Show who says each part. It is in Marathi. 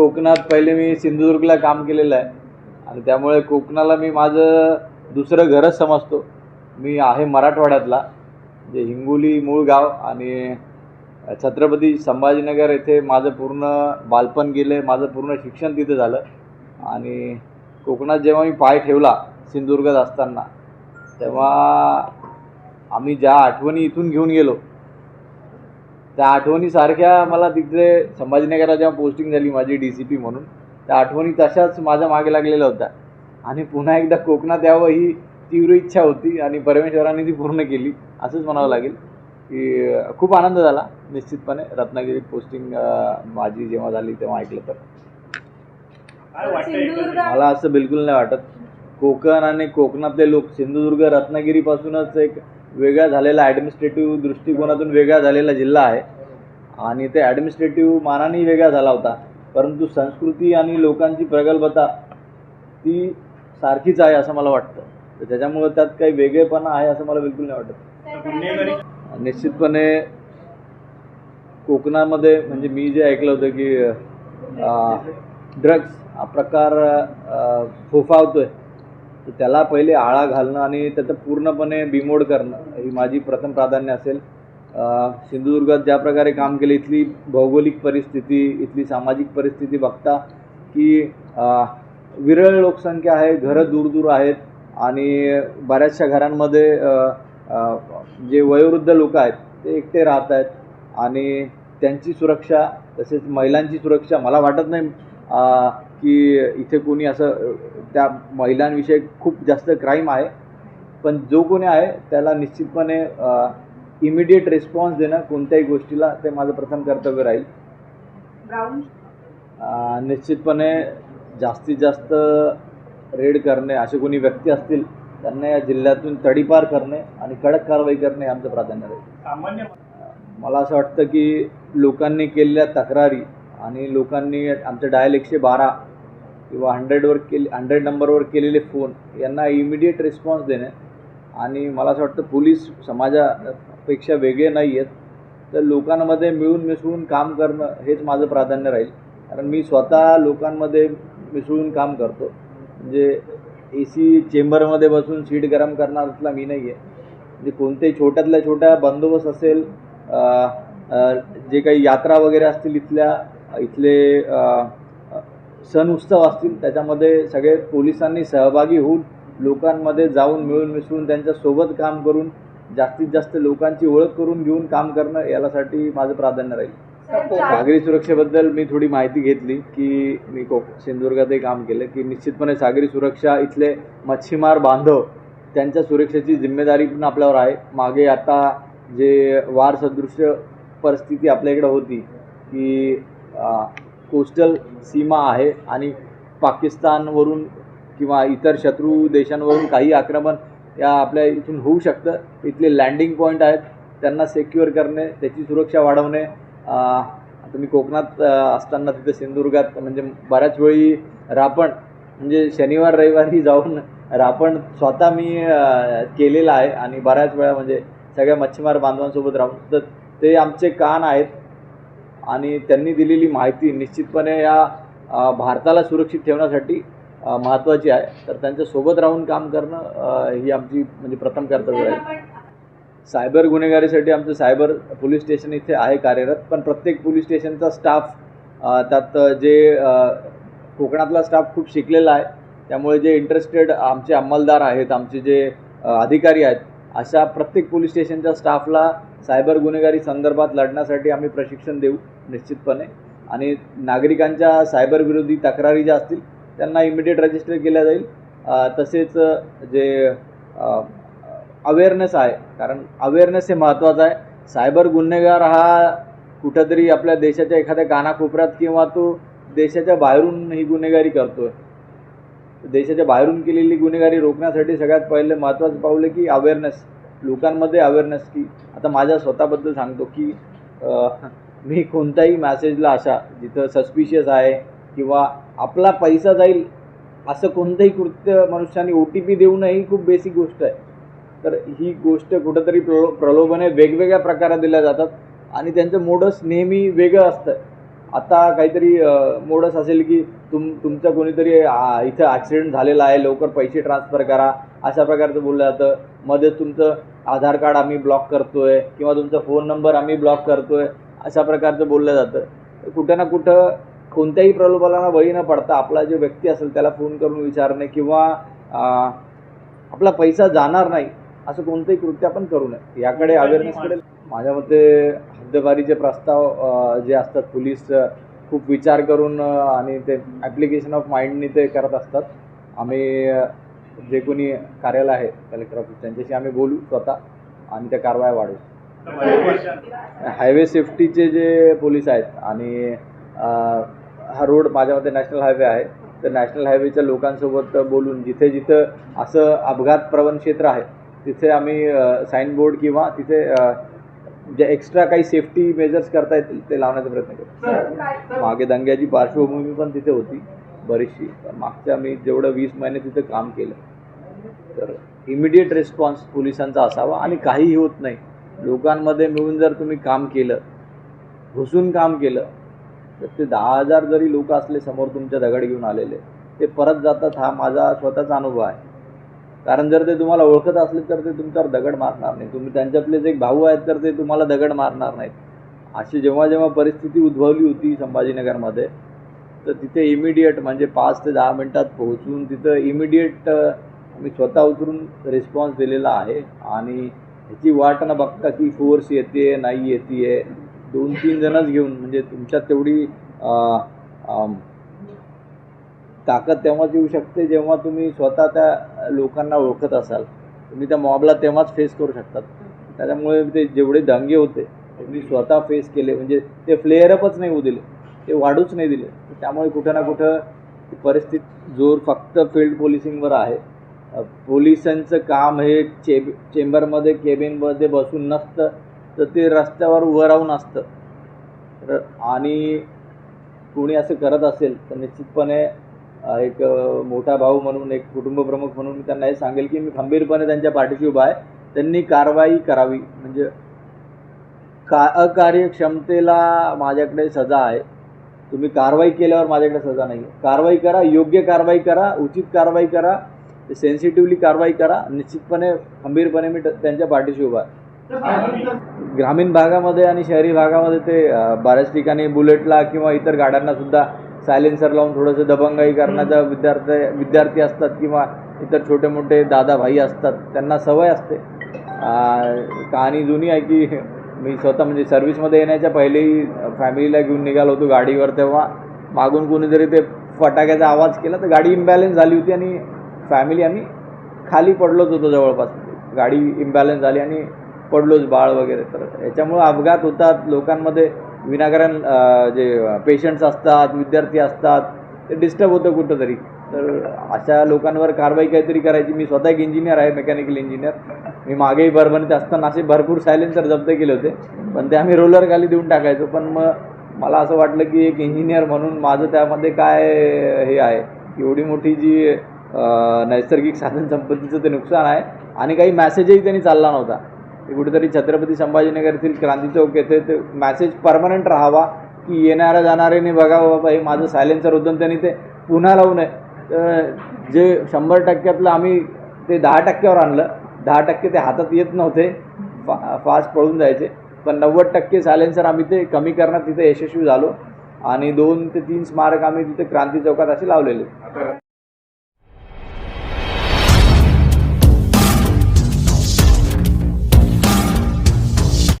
Speaker 1: कोकणात पहिले मी सिंधुदुर्गला काम केलेलं आहे. आणि त्यामुळे कोकणाला मी माझं दुसरं घरच समजतो. मी आहे मराठवाड्यातला. जे हिंगोली मूळ गाव आणि छत्रपती संभाजीनगर येथे माझं पूर्ण बालपण गेलं माझं पूर्ण शिक्षण तिथं झालं. आणि कोकणात जेव्हा मी पाय ठेवला सिंधुदुर्गात असताना तेव्हा आम्ही ज्या आठवणी इथून घेऊन गेलो त्या आठवणीसारख्या मला तिकडे संभाजीनगरला जेव्हा पोस्टिंग झाली माझी डी सी पी म्हणून त्या आठवणी तशाच माझ्या मागे लागलेल्या होत्या. आणि पुन्हा एकदा कोकणात यावं ही तीव्र इच्छा होती आणि परमेश्वराने ती पूर्ण केली असंच म्हणावं लागेल. की खूप आनंद झाला निश्चितपणे रत्नागिरीत पोस्टिंग माझी जेव्हा झाली तेव्हा ऐकलं तर? मला असं बिलकुल नाही वाटत. कोकण आणि कोकणातले लोक सिंधुदुर्ग रत्नागिरीपासूनच एक वेगळा झालेला ॲडमिनिस्ट्रेटिव्ह दृष्टिकोनातून वेगळा झालेला जिल्हा आहे. आणि ते ॲडमिनिस्ट्रेटिव्ह मानानेही वेगळा झाला होता. परंतु संस्कृती आणि लोकांची प्रगल्भता ती सारखीच आहे असं मला वाटतं. तर त्याच्यामुळं त्यात काही वेगळेपणा आहे असं मला बिलकुल नाही वाटत. निश्चितपणे कोकणामध्ये म्हणजे मी जे ऐकलं होतं की ड्रग्स हा प्रकार फोफावतो आहे तर त्याला पहिले आळा घालणं आणि त्याचं पूर्णपणे बिमोड करणं ही माझी प्रथम प्राधान्य असेल. सिंधुदुर्गात ज्या प्रकारे काम केलं इथली भौगोलिक परिस्थिती इथली सामाजिक परिस्थिती बघता की विरळ लोकसंख्या आहे घरं दूर दूर आहेत आणि बऱ्याचशा घरांमध्ये जे वयोवृद्ध लोक आहेत ते एकटे राहत आहेत आणि त्यांची सुरक्षा तसेच महिलांची सुरक्षा मला वाटत नाही की इथे कोणी असं त्या महिलांविषयी खूप जास्त क्राईम आहे. पण जो कोणी आहे त्याला निश्चितपणे इमिडिएट रिस्पॉन्स देणं कोणत्याही गोष्टीला ते माझं प्रथम कर्तव्य राहील. निश्चितपणे जास्तीत जास्त रेड करणे असे कोणी व्यक्ती असतील त्यांना या जिल्ह्यातून तडीपार करणे आणि कडक कारवाई करणे हे आमचं प्राधान्य राहील.
Speaker 2: सामान्य
Speaker 1: मला असं वाटतं की लोकांनी केलेल्या तक्रारी आणि लोकांनी आमचं डायल एकशे बारा किंवा हंड्रेडवर केले हंड्रेड नंबरवर केलेले फोन यांना इमिडिएट रिस्पॉन्स देणे. आणि मला असं वाटतं पोलीस समाजापेक्षा वेगळे नाही आहेत तर लोकांमध्ये मिळून मिसळून काम करणं हेच माझं प्राधान्य राहील. कारण मी स्वतः लोकांमध्ये मिसळून काम करतो. म्हणजे ए सी चेंबरमध्ये बसून सीट गरम करणारातला मी नाही आहे म्हणजे कोणत्याही छोट्यातल्या छोट्या बंदोबस्त असेल जे काही यात्रा वगैरे असतील इथल्या इथले सण उत्सव असतील त्याच्यामध्ये सगळे पोलिसांनी सहभागी होऊन लोकांमध्ये जाऊन मिळून मिसळून त्यांच्यासोबत काम करून जास्तीत जास्त लोकांची ओळख करून घेऊन काम करणं यासाठी माझं प्राधान्य राहील. सागरी सुरक्षेबद्दल मी थोडी माहिती घेतली की मी को सिंधुदुर्गातही काम केलं की निश्चितपणे सागरी सुरक्षा इथले मच्छीमार बांधव त्यांच्या सुरक्षेची जिम्मेदारी पण आपल्यावर आहे. मागे आता जे वार परिस्थिती आपल्याकडं होती की कोस्टल सीमा आहे आणि पाकिस्तानवरून किंवा इतर शत्रू देशांवरून काही आक्रमण या आपल्या इथून होऊ शकतं. इथले लँडिंग पॉईंट आहेत. त्यांना सेक्युअर करणे त्याची सुरक्षा वाढवणे. तुम्ही आता मी कोकणात असताना तिथे सिंधुदुर्गात म्हणजे बऱ्याच वेळी रापण म्हणजे शनिवार रविवारी जाऊन रापण स्वतः मी केलेलं आहे. आणि बऱ्याच वेळा म्हणजे सगळ्या मच्छीमार बांधवांसोबत राहून तर ते आमचे कान आहेत. आणि त्यांनी दिलेली माहिती निश्चितपणे या भारताला सुरक्षित ठेवण्यासाठी महत्त्वाची आहे. तर त्यांच्यासोबत राहून काम करणं ही आमची म्हणजे प्रथम कर्तव्य आहे. सायबर गुन्हेगारीसाठी आमचं सायबर पोलीस स्टेशन इथे आहे कार्यरत पण प्रत्येक पोलीस स्टेशनचा स्टाफ त्यात जे कोकणातला स्टाफ खूप शिकलेला आहे. त्यामुळे जे इंटरेस्टेड आमचे अंमलदार आहेत आमचे जे अधिकारी आहेत अशा प्रत्येक पोलीस स्टेशनच्या स्टाफला सायबर गुन्हेगारी संदर्भात लढण्यासाठी आम्ही प्रशिक्षण देऊ निश्चितपणे. आणि नागरिकांच्या सायबर विरोधी तक्रारी ज्या असतील त्यांना इमिडिएट रजिस्टर केल्या जाईल. तसेच जे अवेअरनेस आहे कारण अवेअरनेस हे महत्त्वाचं आहे. सायबर गुन्हेगार हा कुठंतरी आपल्या देशाच्या एखाद्या कानाकोपऱ्यात किंवा तो देशाच्या बाहेरून ही गुन्हेगारी करतोय. देशाच्या बाहेरून केलेली गुन्हेगारी रोखण्यासाठी सगळ्यात पहिले महत्त्वाचं पाऊल आहे की अवेअरनेस लोकांमध्ये अवेअरनेस की आता माझ्या स्वतःबद्दल सांगतो की मी कोणत्याही मॅसेजला अशा जिथं सस्पिशियस आहे किंवा आपला पैसा जाईल असं कोणतंही कृत्य मनुष्याने ओ टी पी देऊन ही खूप बेसिक गोष्ट आहे. तर ही गोष्ट कुठंतरी प्रलो प्रलोभने वेगवेगळ्या प्रकारात दिल्या जातात आणि त्यांचं मोडस नेहमी वेगळं असतं. आता काहीतरी मोडस असेल की तुम तुमचं कोणीतरी इथं ॲक्सिडेंट झालेला आहे लवकर पैसे ट्रान्सफर करा अशा प्रकारचं बोललं जातं. मध्येच तुमचं आधार कार्ड आम्ही ब्लॉक करतोय किंवा तुमचा फोन नंबर आम्ही ब्लॉक करतोय अशा प्रकारचं बोललं जातं. कुठं ना कुठं कोणत्याही प्रलोभनाला बळी न पडता आपला जो व्यक्ती असेल त्याला फोन करून विचारणे किंवा आपला पैसा जाणार नाही असं कोणतंही कृत्य आपण करू नये. याकडे अवेअरनेसकडे माझ्या मते हद्दबारीचे प्रस्ताव जे असतात पोलीस खूप विचार करून आणि ते ॲप्लिकेशन ऑफ माइंडनी ते करत असतात. आम्ही जे कोणी कार्यालय आहे कलेक्टर ऑफिस त्यांच्याशी आम्ही बोलू स्वतः आणि त्या कारवाया वाढवू. हायवे सेफ्टीचे जे पोलीस आहेत आणि हा रोड माझ्या मते नॅशनल हायवे आहे तर नॅशनल हायवेच्या लोकांसोबत बोलून जिथे जिथं असं अपघात प्रवण क्षेत्र आहे तिथे आम्ही साईन बोर्ड किंवा तिथे जे एक्स्ट्रा काही सेफ्टी मेजर्स करता येतील ते लावण्याचा प्रयत्न करू. मागे दंग्याची पार्श्वभूमी पण तिथे होती. बरीचशी. तर मागच्या मी जेवढं वीस महिने तिथं काम केलं तर इमिडिएट रिस्पॉन्स पोलिसांचा असावा आणि काहीही होत नाही. लोकांमध्ये मिळून जर तुम्ही काम केलं घुसून काम केलं तर ते दहा हजार जरी लोक असले समोर तुमच्या दगड घेऊन आलेले ते परत जातात हा माझा स्वतःचा अनुभव आहे. कारण जर ते तुम्हाला ओळखत असले तर ते तुमच्यावर दगड मारणार नाही. तुम्ही त्यांच्यातलेच एक भाऊ आहेत तर ते तुम्हाला दगड मारणार नाहीत. अशी जेव्हा जेव्हा परिस्थिती उद्भवली होती संभाजीनगरमध्ये तर तिथे इमिडिएट म्हणजे पाच ते दहा मिनटात पोहोचून तिथं इमिडिएट मी स्वतः उतरून रिस्पॉन्स दिलेला आहे. आणि ह्याची वाट न बघता की फोर्स येते नाही येते आहे दोन तीन जणच घेऊन म्हणजे तुमच्यात तेवढी ताकद तेव्हाच येऊ शकते जेव्हा तुम्ही स्वतः त्या लोकांना ओळखत असाल. तुम्ही त्या मॉबला तेव्हाच फेस करू शकतात. त्याच्यामुळे ते जेवढे दंगे होते मी स्वतः फेस केले. म्हणजे ते फ्लेअरअपच नाही होऊ दिले. ते वाढूच नाही दिले. त्यामुळे कुठं ना कुठं परिस्थिती जोर फक्त फील्ड पोलिसिंगवर आहे. पोलिसांचं काम हे चेब चेंबरमध्ये केबिनमध्ये बसून नसतं तर ते रस्त्यावर उभं राहून असतं. तर आणि कोणी असं करत असेल तर निश्चितपणे एक मोठा भाऊ म्हणून एक कुटुंबप्रमुख म्हणून मी त्यांना हे सांगेल की मी खंबीरपणे त्यांच्या पाठीशी उभा आहे. त्यांनी कारवाई करावी. म्हणजे का अकार्यक्षमतेला माझ्याकडे सजा आहे. तुम्ही कारवाई केल्यावर माझ्याकडे सजा नाही कारवाई करा योग्य कारवाई करा उचित कारवाई करा सेन्सिटिव्हली कारवाई करा निश्चितपणे खंबीरपणे मी त्यांच्या पाठीशी उभा आहे. ग्रामीण भागामध्ये आणि शहरी भागामध्ये ते बऱ्याच ठिकाणी बुलेटला किंवा इतर गाड्यांना सुद्धा सायलेन्सर लावून थोडंसं दबंगाई करण्याचा विद्यार्थी विद्यार्थी असतात किंवा इतर छोटे मोठे दादा भाई असतात त्यांना सवय असते. कहाणी जुनी आहे की मी स्वतः म्हणजे सर्व्हिसमध्ये येण्याच्या पहिलेही फॅमिलीला घेऊन निघालो होतो गाडीवर तेव्हा मागून कोणीतरी ते फटाक्याचा आवाज केला तर गाडी इम्बॅलेन्स झाली होती आणि फॅमिली आम्ही खाली पडलोच होतो जवळपास. गाडी इम्बॅलन्स झाली आणि पडलोच बाळ वगैरे. तर याच्यामुळं अपघात होतात लोकांमध्ये विनाकारण जे पेशंट्स असतात विद्यार्थी असतात ते डिस्टर्ब होतं कुठंतरी. तर अशा लोकांवर कारवाई काहीतरी करायची. मी स्वतः एक इंजिनियर आहे मेकॅनिकल इंजिनियर मी मागेही परभणीत असताना असे भरपूर सायलेन्सर जप्त केले होते. पण ते आम्ही रोलर खाली देऊन टाकायचो. पण मग मला असं वाटलं की एक इंजिनियर म्हणून माझं त्यामध्ये काय हे आहे? एवढी मोठी जी नैसर्गिक साधन संपत्तीचं ते नुकसान आहे. आणि काही मॅसेजही त्यांनी चालला नव्हता. ते कुठेतरी छत्रपती संभाजीनगर येथील क्रांती चौक येथे ते मॅसेज परमनंट राहावा की येणाऱ्या जाणाऱ्याने बघावं बाबा हे माझं सायलेन्सर होतं आणि त्यांनी ते पुन्हा लावू नये. तर जे शंभर टक्क्यातलं आम्ही ते दहा टक्क्यावर आणलं. दहा टक्के ते हातात येत नव्हते. फा फास्ट पळून जायचे. पण नव्वद टक्के सायलेन्सर आम्ही ते कमी करण्यात तिथे यशस्वी झालो. आणि दोन ते तीन स्मारक आम्ही तिथे क्रांती चौकात असे लावलेले.